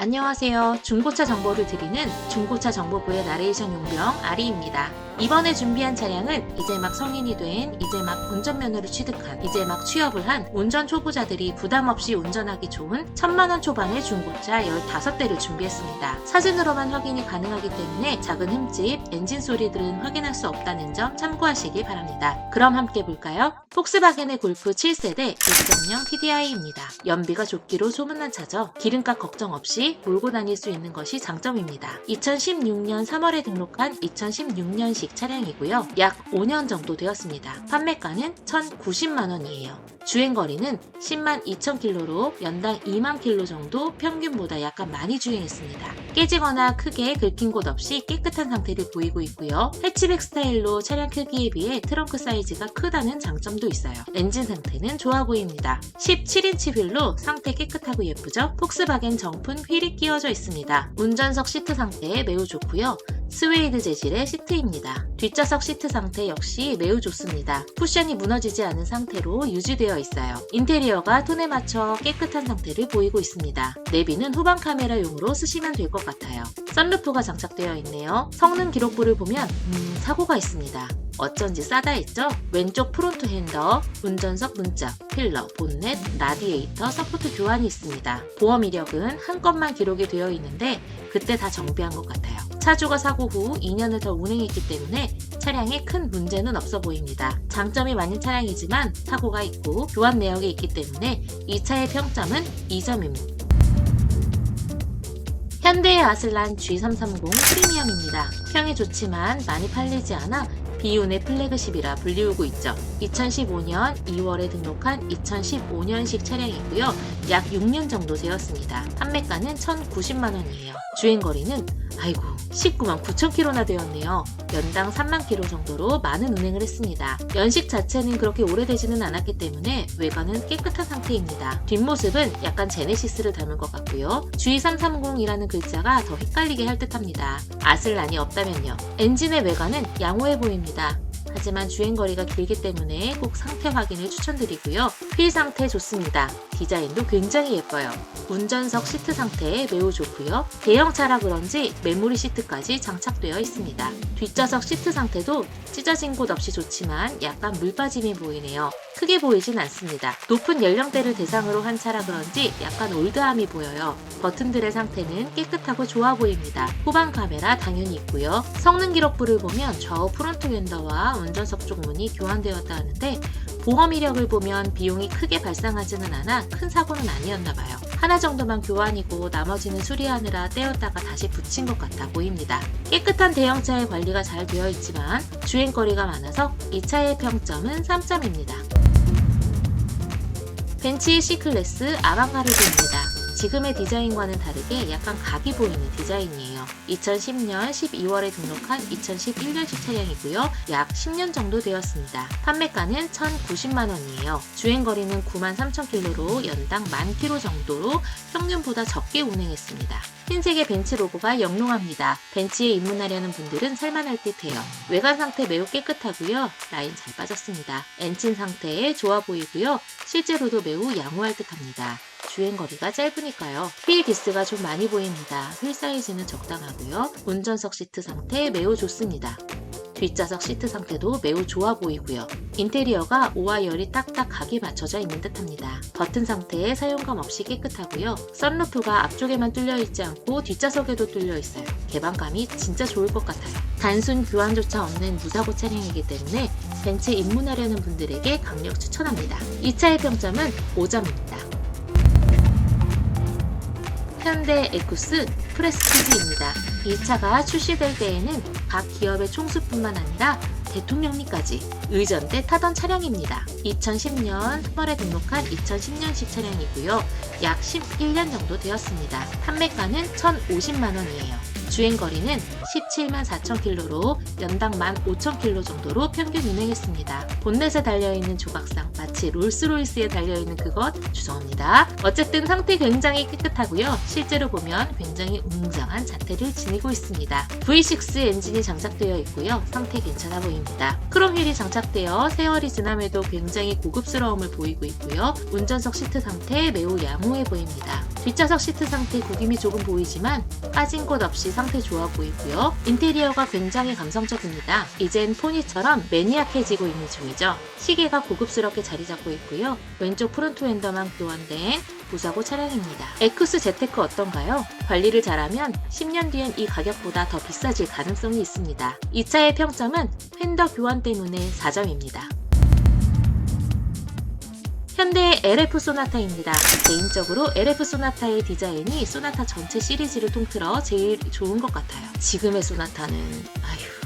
안녕하세요. 중고차 정보를 드리는 중고차 정보부의 나레이션 용병 아리입니다. 이번에 준비한 차량은 이제 막 성인이 된, 이제 막 운전면허를 취득한, 이제 막 취업을 한 운전 초보자들이 부담 없이 운전하기 좋은 천만원 초반의 중고차 15대를 준비했습니다. 사진으로만 확인이 가능하기 때문에 작은 흠집, 엔진 소리들은 확인할 수 없다는 점 참고하시기 바랍니다. 그럼 함께 볼까요? 폭스바겐의 골프 7세대 1.0 TDI입니다. 연비가 좋기로 소문난 차죠. 기름값 걱정 없이 몰고 다닐 수 있는 것이 장점입니다. 2016년 3월에 등록한 2016년식 차량이고요. 약 5년 정도 되었습니다. 판매가는 1,090만 원이에요. 주행거리는 10만 2천 킬로로 연당 2만 킬로 정도 평균보다 약간 많이 주행했습니다. 깨지거나 크게 긁힌 곳 없이 깨끗한 상태를 보이고 있고요. 해치백 스타일로 차량 크기에 비해 트렁크 사이즈가 크다는 장점도 있어요. 엔진 상태는 좋아 보입니다. 17인치 휠로 상태 깨끗하고 예쁘죠? 폭스바겐 정품 휠이 끼워져 있습니다. 운전석 시트 상태 매우 좋고요. 스웨이드 재질의 시트입니다. 뒷좌석 시트 상태 역시 매우 좋습니다. 쿠션이 무너지지 않은 상태로 유지되어 있어요. 인테리어가 톤에 맞춰 깨끗한 상태를 보이고 있습니다. 내비는 후방 카메라용으로 쓰시면 될 것 같아요. 썬루프가 장착되어 있네요. 성능 기록부를 보면 음, 사고가 있습니다. 어쩐지 싸다 했죠? 왼쪽 프론트 핸더, 운전석 문짝, 필러, 본넷, 라디에이터, 서포트 교환이 있습니다. 보험 이력은 한 건만 기록이 되어 있는데 그때 다 정비한 것 같아요. 차주가 사고 후 2년을 더 운행했기 때문에 차량에 큰 문제는 없어 보입니다. 장점이 많은 차량이지만 사고가 있고 교환 내역이 있기 때문에 이 차의 평점은 2점입니다. 현대의 아슬란 G330 프리미엄입니다. 평이 좋지만 많이 팔리지 않아 비운의 플래그십이라 불리우고 있죠. 2015년 2월에 등록한 2015년식 차량이고요. 약 6년 정도 되었습니다. 판매가는 1,090만 원이에요. 주행거리는 아이고 19만 9천 킬로나 되었네요. 연당 3만 킬로 정도로 많은 운행을 했습니다. 연식 자체는 그렇게 오래되지는 않았기 때문에 외관은 깨끗한 상태입니다. 뒷모습은 약간 제네시스를 닮은 것 같고요. G330이라는 글자가 더 헷갈리게 할 듯합니다. 아슬란이 없다면요. 엔진의 외관은 양호해 보입니다. 하지만 주행거리가 길기 때문에 꼭 상태 확인을 추천드리고요. 휠 상태 좋습니다. 디자인도 굉장히 예뻐요. 운전석 시트 상태 매우 좋고요. 대형차라 그런지 메모리 시트까지 장착되어 있습니다. 뒷좌석 시트 상태도 찢어진 곳 없이 좋지만 약간 물빠짐이 보이네요. 크게 보이진 않습니다. 높은 연령대를 대상으로 한 차라 그런지 약간 올드함이 보여요. 버튼들의 상태는 깨끗하고 좋아 보입니다. 후방 카메라 당연히 있고요. 성능 기록부를 보면 좌우 프론트 윈더와 운전석 쪽 문이 교환되었다 하는데 보험 이력을 보면 비용이 크게 발생하지는 않아 큰 사고는 아니었나 봐요. 하나 정도만 교환이고 나머지는 수리하느라 떼었다가 다시 붙인 것 같아 보입니다. 깨끗한 대형차의 관리가 잘 되어 있지만 주행거리가 많아서 이 차의 평점은 3점입니다. 벤츠 C클래스 아방가르드입니다. 지금의 디자인과는 다르게 약간 각이 보이는 디자인이에요. 2010년 12월에 등록한 2011년식 차량이고요. 약 10년 정도 되었습니다. 판매가는 1,090만 원이에요. 주행거리는 9만 3천 킬로로 연당 만 킬로 정도로 평균보다 적게 운행했습니다. 흰색의 벤츠 로고가 영롱합니다. 벤츠에 입문하려는 분들은 살만할 듯해요. 외관 상태 매우 깨끗하고요. 라인 잘 빠졌습니다. 엔진 상태 좋아 보이고요. 실제로도 매우 양호할 듯합니다. 주행거리가 짧으니까요. 휠 기스가 좀 많이 보입니다. 휠 사이즈는 적당하고요. 운전석 시트 상태 매우 좋습니다. 뒷좌석 시트 상태도 매우 좋아 보이고요. 인테리어가 오와열이 딱딱 각이 맞춰져 있는 듯합니다. 버튼 상태에 사용감 없이 깨끗하고요. 썬루프가 앞쪽에만 뚫려 있지 않고 뒷좌석에도 뚫려 있어요. 개방감이 진짜 좋을 것 같아요. 단순 교환조차 없는 무사고 차량이기 때문에 벤츠 입문하려는 분들에게 강력 추천합니다. 이 차의 평점은 5점입니다. 현대 에쿠스 프레스티지입니다. 이 차가 출시될 때에는 각 기업의 총수뿐만 아니라 대통령님까지 의전대 타던 차량입니다. 2010년 3월에 등록한 2010년식 차량이고요. 약 11년 정도 되었습니다. 판매가는 1,050만 원이에요. 주행거리는 17만 4천 킬로로 연당 1만 5천 킬로 정도로 평균 운행했습니다. 본넷에 달려있는 조각상 마치 롤스로이스에 달려있는 그것 죄송합니다. 어쨌든 상태 굉장히 깨끗하고요. 실제로 보면 굉장히 웅장한 자태를 지니고 있습니다. V6 엔진이 장착되어 있고요. 상태 괜찮아 보입니다. 크롬 휠이 장착되어 세월이 지남에도 굉장히 고급스러움을 보이고 있고요. 운전석 시트 상태 매우 양호해 보입니다. 뒷좌석 시트 상태 구김이 조금 보이지만 빠진 곳 없이 상태 좋아 보이고요. 인테리어가 굉장히 감성적입니다. 이젠 포니처럼 매니악해지고 있는 중이죠. 시계가 고급스럽게 자리 잡고 있고요. 왼쪽 프론트 엔더만 교환된 무사고 차량입니다. 에쿠스 재테크 어떤가요? 관리를 잘하면 10년 뒤엔 이 가격보다 더 비싸질 가능성이 있습니다. 이 차의 평점은 팬더 교환 때문에 4점입니다. 현대의 LF 소나타입니다. 개인적으로 LF 소나타의 디자인이 소나타 전체 시리즈를 통틀어 제일 좋은 것 같아요. 지금의 소나타는 아휴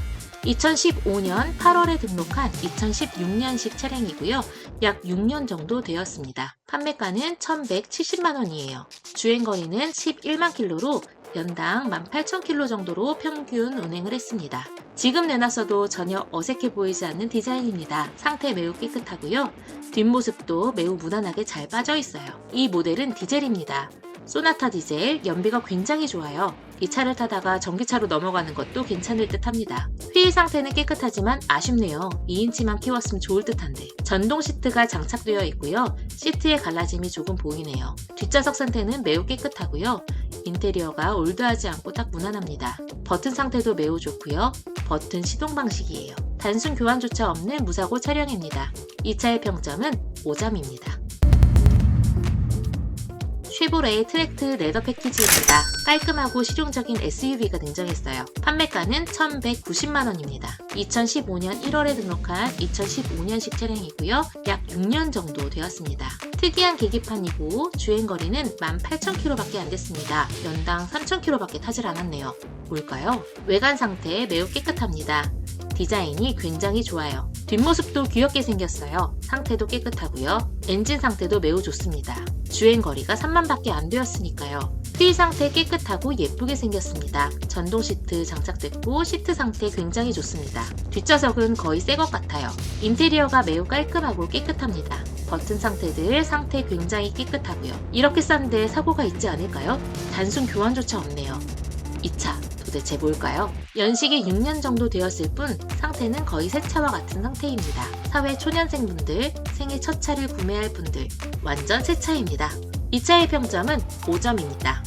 2015년 8월에 등록한 2016년식 차량이고요. 약 6년 정도 되었습니다. 판매가는 1,170만원이에요. 주행거리는 11만 킬로로 연당 18,000킬로 정도로 평균 운행을 했습니다. 지금 내놨어도 전혀 어색해 보이지 않는 디자인입니다. 상태 매우 깨끗하고요. 뒷모습도 매우 무난하게 잘 빠져 있어요. 이 모델은 디젤입니다. 소나타 디젤 연비가 굉장히 좋아요. 이 차를 타다가 전기차로 넘어가는 것도 괜찮을 듯 합니다. 휠 상태는 깨끗하지만 아쉽네요. 2인치만 키웠으면 좋을 듯 한데. 전동 시트가 장착되어 있고요. 시트의 갈라짐이 조금 보이네요. 뒷좌석 상태는 매우 깨끗하고요. 인테리어가 올드하지 않고 딱 무난합니다. 버튼 상태도 매우 좋고요. 버튼 시동 방식이에요. 단순 교환조차 없는 무사고 차량입니다. 이 차의 평점은 5점입니다. 쉐보레의 트랙트 레더 패키지입니다. 깔끔하고 실용적인 SUV가 등장했어요. 판매가는 1,190만원입니다. 2015년 1월에 등록한 2015년식 차량이고요. 약 6년 정도 되었습니다. 특이한 계기판이고 주행거리는 18,000km밖에 안 됐습니다. 연당 3,000km밖에 타질 않았네요. 뭘까요? 외관 상태 매우 깨끗합니다. 디자인이 굉장히 좋아요. 뒷모습도 귀엽게 생겼어요. 상태도 깨끗하고요. 엔진 상태도 매우 좋습니다. 주행 거리가 3만밖에 안 되었으니까요. 휠 상태 깨끗하고 예쁘게 생겼습니다. 전동 시트 장착됐고 시트 상태 굉장히 좋습니다. 뒷좌석은 거의 새 것 같아요. 인테리어가 매우 깔끔하고 깨끗합니다. 버튼 상태들 상태 굉장히 깨끗하고요. 이렇게 싼데 사고가 있지 않을까요? 단순 교환조차 없네요. 이차 도대체 뭘까요? 연식이 6년 정도 되었을 뿐 상태는 거의 새 차와 같은 상태입니다. 사회 초년생분들, 생애 첫 차를 구매할 분들 완전 새 차입니다. 이 차의 평점은 5점입니다.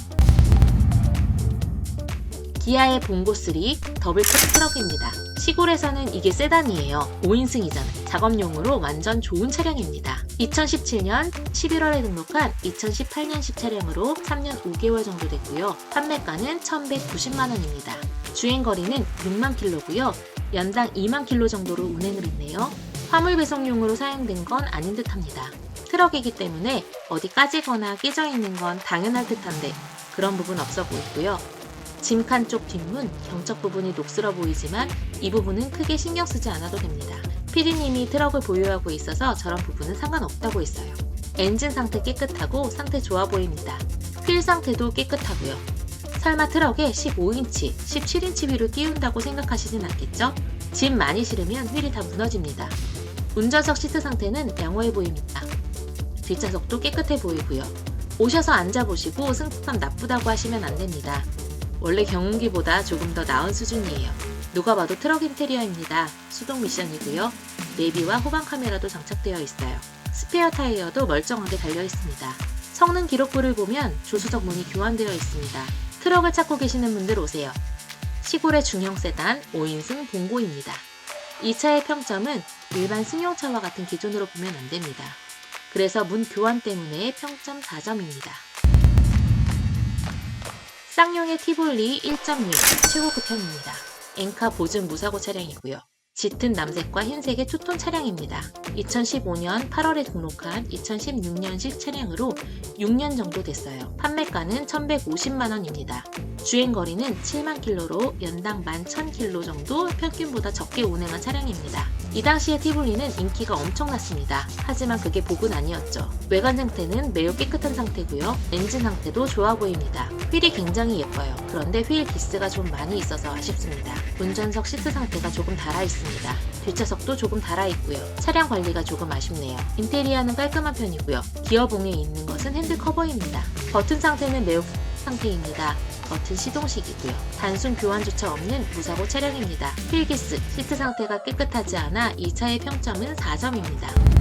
기아의 봉고3 더블 캡 트럭입니다. 시골에서는 이게 세단이에요. 5인승이잖아요. 작업용으로 완전 좋은 차량입니다. 2017년 11월에 등록한 2018년식 차량으로 3년 5개월 정도 됐고요. 판매가는 1,190만원입니다. 주행거리는 6만 킬로고요. 연당 2만 킬로 정도로 운행을 했네요. 화물 배송용으로 사용된 건 아닌 듯 합니다. 트럭이기 때문에 어디 까지거나 깨져 있는 건 당연할 듯한데 그런 부분 없어 보이고요. 짐칸 쪽 뒷문 경적 부분이 녹슬어 보이지만 이 부분은 크게 신경 쓰지 않아도 됩니다. 피디님이 트럭을 보유하고 있어서 저런 부분은 상관없다고 했어요. 엔진 상태 깨끗하고 상태 좋아 보입니다. 휠 상태도 깨끗하고요. 설마 트럭에 15인치, 17인치 휠을 띄운다고 생각하시진 않겠죠? 짐 많이 실으면 휠이 다 무너집니다. 운전석 시트 상태는 양호해 보입니다. 뒷좌석도 깨끗해 보이고요. 오셔서 앉아보시고 승차감 나쁘다고 하시면 안 됩니다. 원래 경운기보다 조금 더 나은 수준이에요. 누가 봐도 트럭 인테리어입니다. 수동 미션이고요. 내비와 후방 카메라도 장착되어 있어요. 스페어 타이어도 멀쩡하게 달려 있습니다. 성능 기록부를 보면 조수석 문이 교환되어 있습니다. 트럭을 찾고 계시는 분들 오세요. 시골의 중형 세단 5인승 봉고입니다. 이 차의 평점은 일반 승용차와 같은 기준으로 보면 안 됩니다. 그래서 문 교환 때문에 평점 4점입니다. 쌍용의 티볼리 1.6 최고급 편입니다. 엔카 보증 무사고 차량이고요. 짙은 남색과 흰색의 투톤 차량입니다. 2015년 8월에 등록한 2016년식 차량으로 6년 정도 됐어요. 판매가는 1,150만원입니다. 주행거리는 7만 킬로로 연당 11,000킬로 정도 평균보다 적게 운행한 차량입니다. 이 당시에 티볼리는 인기가 엄청났습니다. 하지만 그게 복은 아니었죠. 외관 상태는 매우 깨끗한 상태고요. 엔진 상태도 좋아 보입니다. 휠이 굉장히 예뻐요. 그런데 휠 기스가 좀 많이 있어서 아쉽습니다. 운전석 시트 상태가 조금 달아 있습니다. 뒷좌석도 조금 달아 있고요. 차량 관리가 조금 아쉽네요. 인테리어는 깔끔한 편이고요. 기어봉에 있는 것은 핸들 커버입니다. 버튼 상태는 매우 상태입니다. 버튼 시동식이고요. 단순 교환조차 없는 무사고 차량입니다. 휠기스, 시트 상태가 깨끗하지 않아 이 차의 평점은 4점입니다.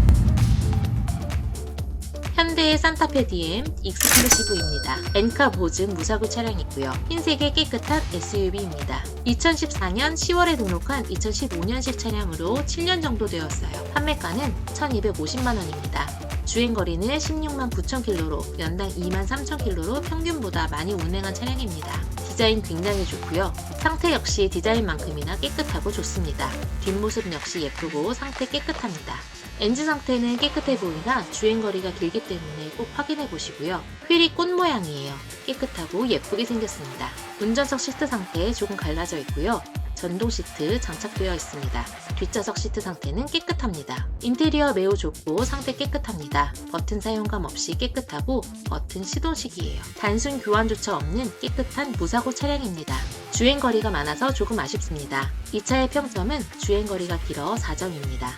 현대의 산타페 DM 익스클루시브입니다. 엔카 보증 무사고 차량이고요. 흰색의 깨끗한 SUV입니다. 2014년 10월에 등록한 2015년식 차량으로 7년 정도 되었어요. 판매가는 1,250만 원입니다. 주행거리는 16만 9천 킬로로 연당 2만 3천 킬로로 평균보다 많이 운행한 차량입니다. 디자인 굉장히 좋고요. 상태 역시 디자인만큼이나 깨끗하고 좋습니다. 뒷모습 역시 예쁘고 상태 깨끗합니다. 엔진 상태는 깨끗해 보이나 주행거리가 길기 때문에 꼭 확인해 보시고요. 휠이 꽃 모양이에요. 깨끗하고 예쁘게 생겼습니다. 운전석 시트 상태 조금 갈라져 있고요. 전동 시트 장착되어 있습니다. 뒷좌석 시트 상태는 깨끗합니다. 인테리어 매우 좋고 상태 깨끗합니다. 버튼 사용감 없이 깨끗하고 버튼 시동식이에요. 단순 교환조차 없는 깨끗한 무사고 차량입니다. 주행거리가 많아서 조금 아쉽습니다. 이 차의 평점은 주행거리가 길어 4점입니다.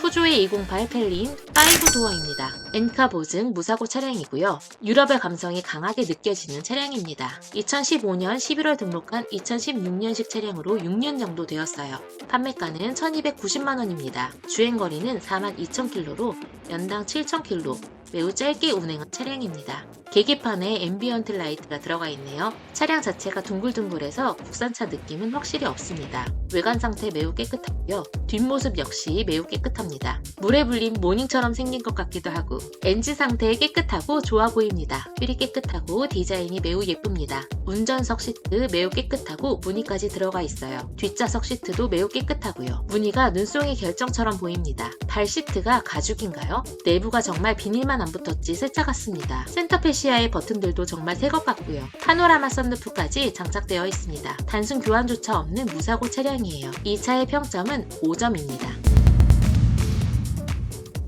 푸조의 208 펠린 5도어입니다. 엔카 보증 무사고 차량이고요. 유럽의 감성이 강하게 느껴지는 차량입니다. 2015년 11월 등록한 2016년식 차량으로 6년 정도 되었어요. 판매가는 1290만원입니다. 주행거리는 42,000km로 연당 7,000km 매우 짧게 운행한 차량입니다. 계기판에 앰비언트 라이트가 들어가 있네요. 차량 자체가 둥글둥글해서 국산차 느낌은 확실히 없습니다. 외관 상태 매우 깨끗하고요. 뒷모습 역시 매우 깨끗합니다. 물에 불린 모닝처럼 생긴 것 같기도 하고 엔진 상태 깨끗하고 좋아 보입니다. 휠이 깨끗하고 디자인이 매우 예쁩니다. 운전석 시트 매우 깨끗하고 무늬까지 들어가 있어요. 뒷좌석 시트도 매우 깨끗하고요. 무늬가 눈송이 결정처럼 보입니다. 발 시트가 가죽인가요? 내부가 정말 비닐만 안 붙었지 새차 같습니다. 센터페시아의 버튼들도 정말 새 것 같고요. 파노라마 썬루프까지 장착되어 있습니다. 단순 교환조차 없는 무사고 차량이에요. 이 차의 평점은 5점입니다.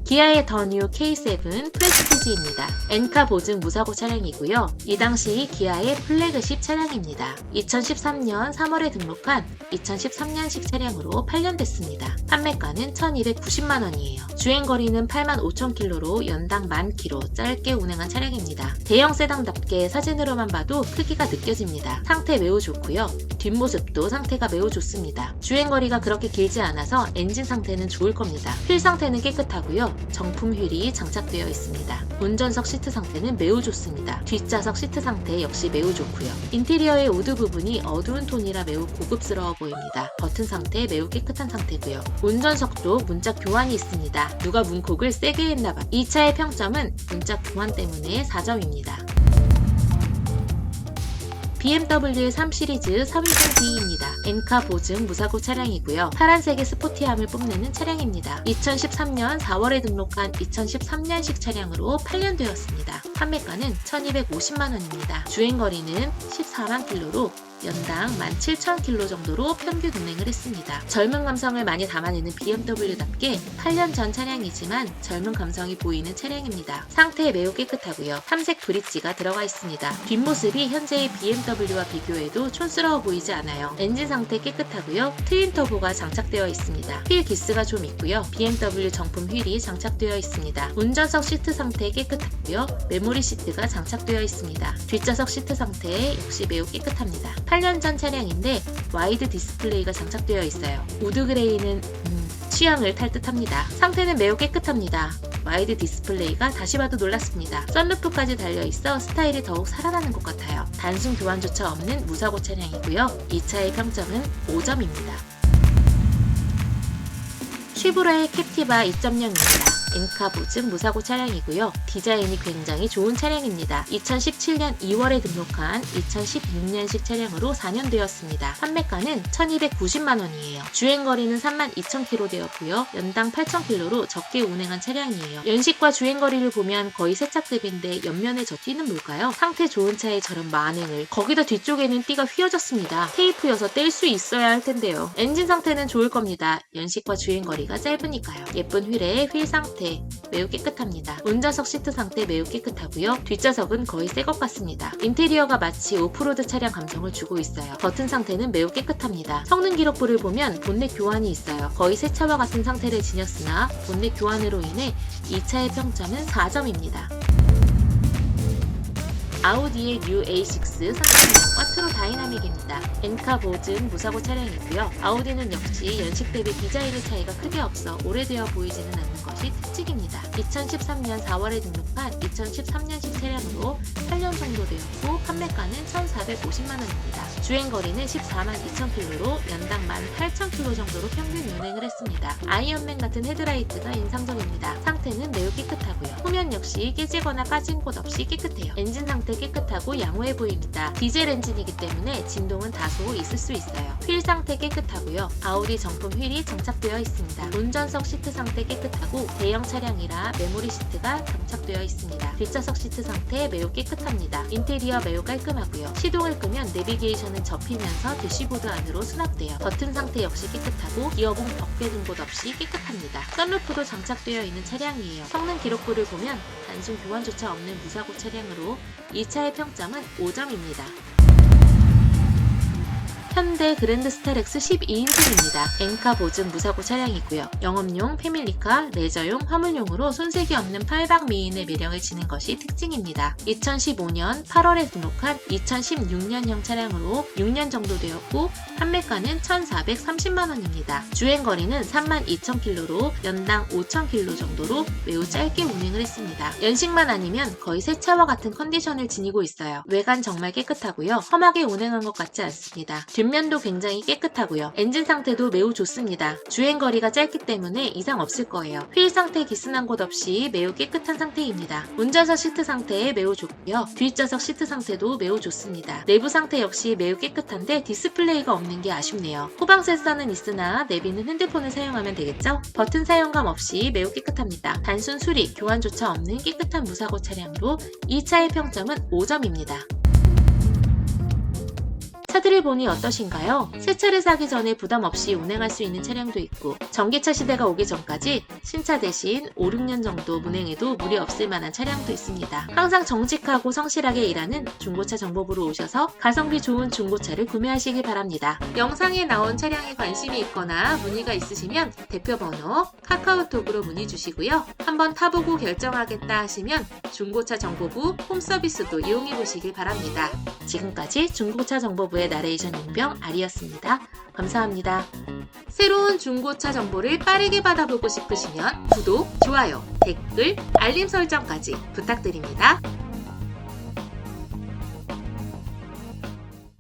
기아의 더 뉴 K7 프레스티지입니다. 엔카 보증 무사고 차량이고요. 이 당시 기아의 플래그십 차량입니다. 2013년 3월에 등록한 2013년식 차량으로 8년 됐습니다. 판매가는 1,290만 원이에요. 주행거리는 8만 5천 킬로로 연당 만 킬로 짧게 운행한 차량입니다. 대형 세단답게 사진으로만 봐도 크기가 느껴집니다. 상태 매우 좋고요. 뒷모습도 상태가 매우 좋습니다. 주행거리가 그렇게 길지 않아서 엔진 상태는 좋을 겁니다. 휠 상태는 깨끗하고요. 정품 휠이 장착되어 있습니다. 운전석 시트 상태는 매우 좋습니다. 뒷좌석 시트 상태 역시 매우 좋고요. 인테리어의 우드 부분이 어두운 톤이라 매우 고급스러워 보입니다. 버튼 상태 매우 깨끗한 상태고요. 운전석도 문짝 교환이 있습니다. 누가 문콕을 세게 했나봐. 이 차의 평점은 문짝 교환 때문에 4점입니다. BMW의 3 시리즈 320D입니다. 엔카 보증 무사고 차량이고요. 파란색의 스포티함을 뽐내는 차량입니다. 2013년 4월에 등록한 2013년식 차량으로 8년 되었습니다. 판매가는 1250만원입니다. 주행거리는 14만 킬로로 연당 17,000km 정도로 평균 운행을 했습니다. 젊은 감성을 많이 담아내는 BMW답게 8년 전 차량이지만 젊은 감성이 보이는 차량입니다. 상태 매우 깨끗하고요. 탐색 브릿지가 들어가 있습니다. 뒷모습이 현재의 BMW와 비교해도 촌스러워 보이지 않아요. 엔진 상태 깨끗하고요. 트윈 터보가 장착되어 있습니다. 휠 기스가 좀 있고요. BMW 정품 휠이 장착되어 있습니다. 운전석 시트 상태 깨끗하고요. 메모리 시트가 장착되어 있습니다. 뒷좌석 시트 상태 역시 매우 깨끗합니다. 8년 전 차량인데 와이드 디스플레이가 장착되어 있어요. 우드 그레이는 음, 취향을 탈 듯합니다. 상태는 매우 깨끗합니다. 와이드 디스플레이가 다시 봐도 놀랐습니다. 썬루프까지 달려있어 스타일이 더욱 살아나는 것 같아요. 단순 교환조차 없는 무사고 차량이고요. 이 차의 평점은 5점입니다. 쉐보레의 캡티바 2.0입니다. 엔카 보증 무사고 차량이고요. 디자인이 굉장히 좋은 차량입니다. 2017년 2월에 등록한 2016년식 차량으로 4년 되었습니다. 판매가는 1290만 원이에요. 주행거리는 32,000km 되었고요. 연당 8,000km로 적게 운행한 차량이에요. 연식과 주행거리를 보면 거의 새차급인데 옆면에 저 띠는 뭘까요? 상태 좋은 차에 저런 만행을 거기다 뒤쪽에는 띠가 휘어졌습니다. 테이프여서 뗄 수 있어야 할 텐데요. 엔진 상태는 좋을 겁니다. 연식과 주행거리가 짧으니까요. 예쁜 휠에 휠 상태 매우 깨끗합니다. 운전석 시트 상태 매우 깨끗하고요. 뒷좌석은 거의 새 것 같습니다. 인테리어가 마치 오프로드 차량 감성을 주고 있어요. 버튼 상태는 매우 깨끗합니다. 성능 기록부를 보면 본넷 교환이 있어요. 거의 새 차와 같은 상태를 지녔으나 본넷 교환으로 인해 이 차의 평점은 4점입니다. 아우디의 뉴 A6 선진형과 트로 다이나믹입니다. 엔카 보증 무사고 차량이고요. 아우디는 역시 연식 대비 디자인의 차이가 크게 없어 오래되어 보이지는 않는 것이 특징입니다. 2013년 4월에 등록한 2013년식 차량으로 8년 정도 되었고 판매가는 1,450만 원입니다. 주행 거리는 14만 2천 킬로로 연당 18,000 킬로 정도로 평균 운행을 했습니다. 아이언맨 같은 헤드라이트가 인상적입니다. 상태는 매우 깨끗하고요. 후면 역시 깨지거나 빠진 곳 없이 깨끗해요. 엔진 상태 깨끗하고 양호해 보입니다. 디젤 엔진이기 때문에 진동은 다소 있을 수 있어요. 휠 상태 깨끗하고요. 아우디 정품 휠이 장착되어 있습니다. 운전석 시트 상태 깨끗하고 대형 차량이라 메모리 시트가 장착되어 있습니다. 뒷좌석 시트 상태 매우 깨끗합니다. 인테리어 매우 깔끔하고요. 시동을 끄면 내비게이션은 접히면서 대시보드 안으로 수납돼요. 버튼 상태 역시 깨끗하고 이어봉 벗겨진 곳 없이 깨끗합니다. 썬루프도 장착되어 있는 차량이에요. 성능 기록부를 보면 단순 교환조차 없는 무사고 차량으로 이 차의 평점은 5점입니다. 현대 그랜드 스타렉스 12인승입니다. 엔카 보증 무사고 차량이고요. 영업용, 패밀리카, 레저용, 화물용으로 손색이 없는 8박 미인의 매력을 지닌 것이 특징입니다. 2015년 8월에 등록한 2016년형 차량으로 6년 정도 되었고 판매가는 1,430만 원입니다. 주행 거리는 32,000km로 연당 5,000km 정도로 매우 짧게 운행을 했습니다. 연식만 아니면 거의 새 차와 같은 컨디션을 지니고 있어요. 외관 정말 깨끗하고요. 험하게 운행한 것 같지 않습니다. 뒷면도 굉장히 깨끗하고요. 엔진 상태도 매우 좋습니다. 주행 거리가 짧기 때문에 이상 없을 거예요. 휠 상태 기스난 곳 없이 매우 깨끗한 상태입니다. 운전석 시트 상태 매우 좋고요. 뒷좌석 시트 상태도 매우 좋습니다. 내부 상태 역시 매우 깨끗한데 디스플레이가 없는 게 아쉽네요. 후방 센서는 있으나 내비는 핸드폰을 사용하면 되겠죠? 버튼 사용감 없이 매우 깨끗합니다. 단순 수리, 교환조차 없는 깨끗한 무사고 차량으로 이 차의 평점은 5점입니다. 차들을 보니 어떠신가요? 새 차를 사기 전에 부담 없이 운행할 수 있는 차량도 있고 전기차 시대가 오기 전까지 신차 대신 5, 6년 정도 운행해도 무리 없을 만한 차량도 있습니다. 항상 정직하고 성실하게 일하는 중고차 정보부로 오셔서 가성비 좋은 중고차를 구매하시길 바랍니다. 영상에 나온 차량에 관심이 있거나 문의가 있으시면 대표 번호 카카오톡으로 문의 주시고요. 한번 타보고 결정하겠다 하시면 중고차 정보부 홈서비스도 이용해 보시길 바랍니다. 지금까지 중고차 정보부 의 나레이션 용병 아리였습니다. 감사합니다. 새로운 중고차 정보를 빠르게 받아보고 싶으시면 구독, 좋아요, 댓글, 알림 설정까지 부탁드립니다.